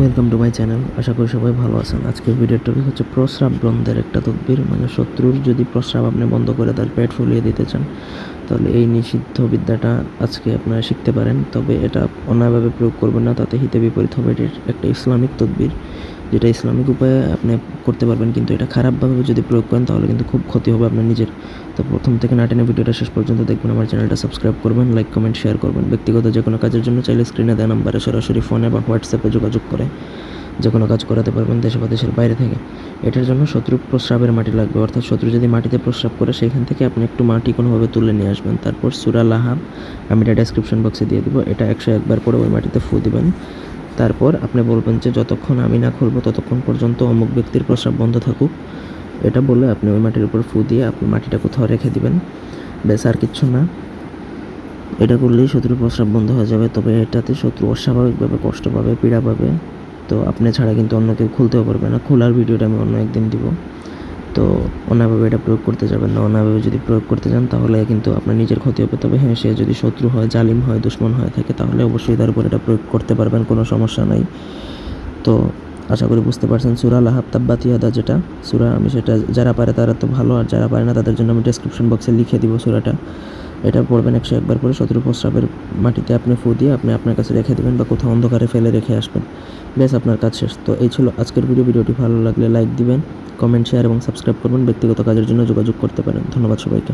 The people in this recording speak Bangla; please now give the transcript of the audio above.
Welcome to my channel. আশা করি সবাই ভালো আছেন। আজকের ভিডিওর টপিক হচ্ছে প্রস্রাব বন্ধের একটা তদবির। মানে শত্রুর যদি প্রস্রাব আপনি বন্ধ করে তার পেট ফুলিয়ে দিতে চান, তাহলে এই নিষিদ্ধ বিদ্যাটা আজকে আপনারা শিখতে পারেন। তবে এটা অন্যায়ভাবে প্রয়োগ করবেন না। তাতে হিতে বিপরীত হবে। এটির একটা ইসলামিক তদবির। যেটা ইসলামিক উপায়ে আপনি করতে পারবেন, কিন্তু এটা খারাপভাবে যদি প্রয়োগ করেন, তাহলে কিন্তু খুব ক্ষতি হবে আপনার নিজের। তো প্রথম থেকে না টেনে ভিডিওটা শেষ পর্যন্ত দেখবেন, আমার চ্যানেলটা সাবস্ক্রাইব করবেন, লাইক, কমেন্ট, শেয়ার করবেন। ব্যক্তিগত যে কোনো কাজের জন্য চাইলে স্ক্রিনে দেওয়া নাম্বারে সরাসরি ফোনে বা হোয়াটসঅ্যাপে যোগাযোগ করে যে কোনো কাজ করাতে পারবেন দেশে বা দেশের বাইরে থেকে। এটার জন্য শত্রু প্রস্রাবের মাটি লাগবে, অর্থাৎ শত্রু যদি মাটিতে প্রস্রাব করে সেখান থেকে আপনি একটু মাটি কোনোভাবে তুলে নিয়ে আসবেন। তারপর সুরা লাহাব, আমি এটা ডেসক্রিপশন বক্সে দিয়ে দিব, এটা একশো একবার করে ওই মাটিতে ফু দিবেন। তারপর আপনি বলবেন যে যতক্ষণ আমি না খুলবো, ততক্ষণ পর্যন্ত অমুক ব্যক্তির প্রস্রাব বন্ধ থাকুক। এটা বলে আপনি ওই মাটির উপর ফু দিয়ে আপনি মাটিটা কোথাও রেখে দিবেন। ব্যাস, আর কিচ্ছু না। এটা করলেই শত্রুর প্রস্রাব বন্ধ হয়ে যাবে। তবে এটাতে শত্রু অস্বাভাবিকভাবে, কষ্ট পাবে, পীড়া পাবে। তো আপনি ছাড়া কিন্তু অন্য কেউ খুলতেও পারবে না। খোলার ভিডিওটা আমি অন্য একদিন দিব। তো অন্যভাবে এটা প্রয়োগ করতে যাবেন না। অন্যভাবে যদি প্রয়োগ করতে যান, তাহলে কিন্তু আপনার নিজের ক্ষতি হবে। তবে হ্যাঁ সে যদি শত্রু হয়, জালিম হয়, দুশ্মন হয়ে থাকে, তাহলে অবশ্যই তার উপর এটা প্রয়োগ করতে পারবেন, কোনো সমস্যা নাই। তো আশা করি বুঝতে পারছেন। সুরা লাহাব তাব্বাতিয়াদা যেটা, সুরা আমি সেটা যারা পারে তারা তো ভালো, আর যারা পারে না তাদের জন্য আমি ডেসক্রিপশন বক্সে লিখে দিব সুরাটা। এটা পড়বেন একশো একবার করে শত্রু প্রস্রাবের মাটিতে আপনি ফু দিয়ে আপনি আপনার কাছে রেখে দেবেন বা কোথাও অন্ধকারে ফেলে রেখে আসবেন। বেশ আপনার কাজ শেষ। তো এই ছিল আজকের ভিডিও ভিডিওটি ভালো লাগলে লাইক দিবেন কমেন্ট শেয়ার এবং সাবস্ক্রাইব করবেন। ব্যক্তিগত কাজের জন্য যোগাযোগ করতে পারেন। ধন্যবাদ সবাইকে।